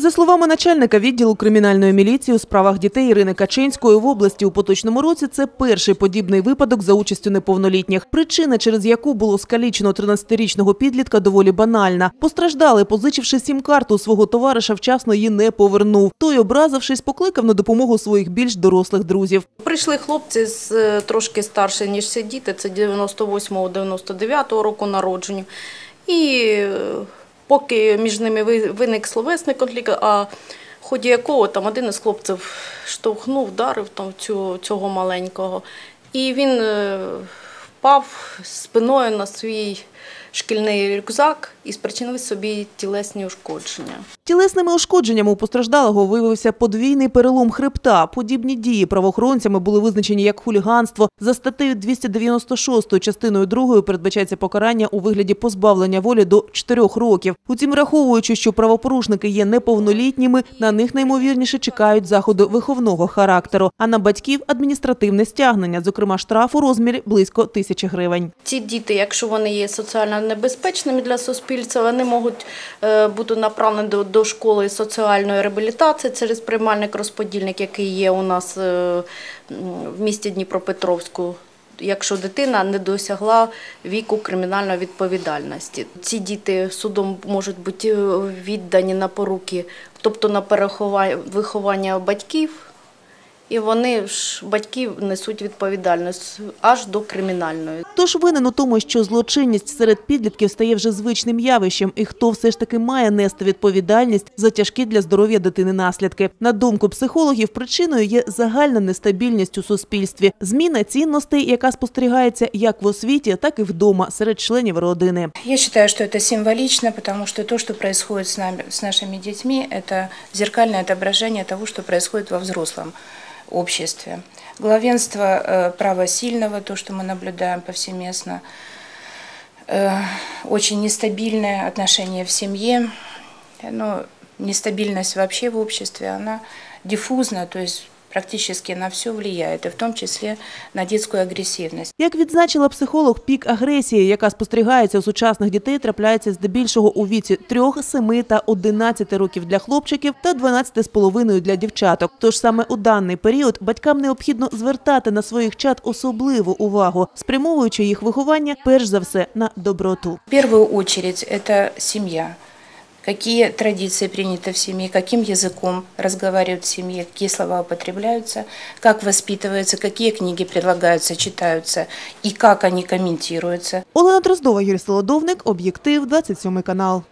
За словами начальника відділу кримінальної міліції у справах дітей Ірини Качинської в області у поточному році це перший подібний випадок за участю неповнолітніх. Причина, через яку було скалічено 13-річного підлітка, доволі банальна. Постраждали, позичивши сім-карту у свого товариша, вчасно її не повернув. Той, образившись, покликав на допомогу своїх більш дорослих друзів. Прийшли хлопці з е, трошки старше, ніж ці діти, це 98-99 року народження. І е, поки між ними виник словесний конфлікт, а в ході якого там один із хлопців штовхнув, вдарив там цю, цього маленького. І він е, впав спиною на свій шкільний рюкзак і спричинив собі тілесні ушкодження. Тілесними ушкодженнями у постраждалого виявився подвійний перелом хребта. Подібні дії правоохоронцями були визначені як хуліганство. За статтею 296 частиною 2 передбачається покарання у вигляді позбавлення волі до 4 років. Утім, враховуючи, що правопорушники є неповнолітніми, на них наймовірніше чекають заходи виховного характеру, а на батьків адміністративне стягнення, зокрема штраф у розмірі близько тисячі гривень. Ці діти, якщо вони є соціально небезпечними для суспільства, вони можуть е, бути направлені до, до школи соціальної реабілітації через приймальник розподільник, який є у нас е, в місті Дніпропетровську. Якщо дитина не досягла віку кримінальної відповідальності, ці діти судом можуть бути е, віддані на поруки, тобто на переховання виховання батьків, і вони ж батьки несуть відповідальність аж до кримінальної. Тож винен у тому, що злочинність серед підлітків стає вже звичним явищем, і хто все ж таки має нести відповідальність за тяжкі для здоров'я дитини наслідки. На думку психологів, причиною є загальна нестабільність у суспільстві, зміна цінностей, яка спостерігається як в освіті, так і вдома серед членів родини. Я считаю, что это символично, потому что то, что происходит с, нами, с нашими детьми, это зеркальное отображение того, что происходит во взрослом обществе. Главенство э, права сильного, то, что мы наблюдаем повсеместно, э, очень нестабильное отношение в семье, ну, нестабильность вообще в обществе, она диффузна, то есть практически на все влияет, и в том числе на детскую агрессивность. Як відзначила психолог, пік агресії, яка спостерігається у сучасних дітей, трапляється здебільшого у віці 3, 7 та 11 років для хлопчиків та 12,5 для дівчаток. Тож саме у даний період батькам необхідно звертати на своїх чад особливу увагу, спрямовуючи їх виховання перш за все на доброту. В первую очередь это семья Какие традиции приняты в семье, каким языком разговаривают в семье, какие слова употребляются, как воспитываются, какие книги предлагаются, читаются и как они комментируются. Олена Дроздова, Юрій Солодовник, об'єктив, 27 канал.